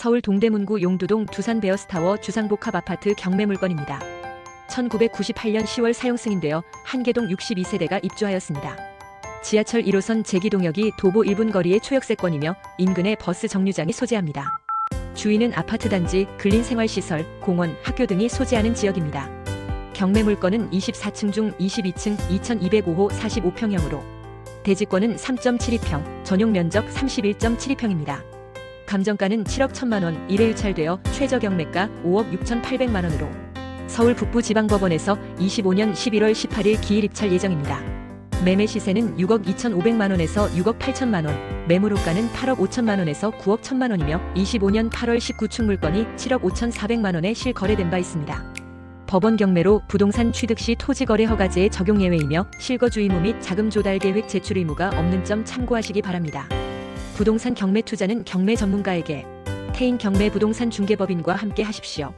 서울 동대문구 용두동 두산 베어스타워 주상복합 아파트 경매 물건입니다. 1998년 10월 사용 승인되어 한계동 62세대가 입주하였습니다. 지하철 1호선 제기동역이 도보 1분 거리의 초역세권이며 인근에 버스 정류장이 소재합니다. 주위는 아파트 단지, 근린 생활시설, 공원, 학교 등이 소재하는 지역입니다. 경매 물건은 24층 중 22층 2205호 45평형으로 대지권은 3.72평, 전용 면적 31.72평입니다. 감정가는 7억 1천만 원, 1회 유찰되어 최저 경매가 5억 6천8백만 원으로 서울 북부지방법원에서 25년 11월 18일 기일 입찰 예정입니다. 매매 시세는 6억 2천5백만 원에서 6억 8천만 원, 매물호가는 8억 5천만 원에서 9억 1천만 원이며 25년 8월 19층 물건이 7억 5천 4백만 원에 실거래된 바 있습니다. 법원 경매로 부동산 취득 시 토지 거래 허가제의 적용 예외이며 실거주 의무 및 자금 조달 계획 제출 의무가 없는 점 참고하시기 바랍니다. 부동산 경매 투자는 경매 전문가에게 태인 경매 부동산 중개법인과 함께 하십시오.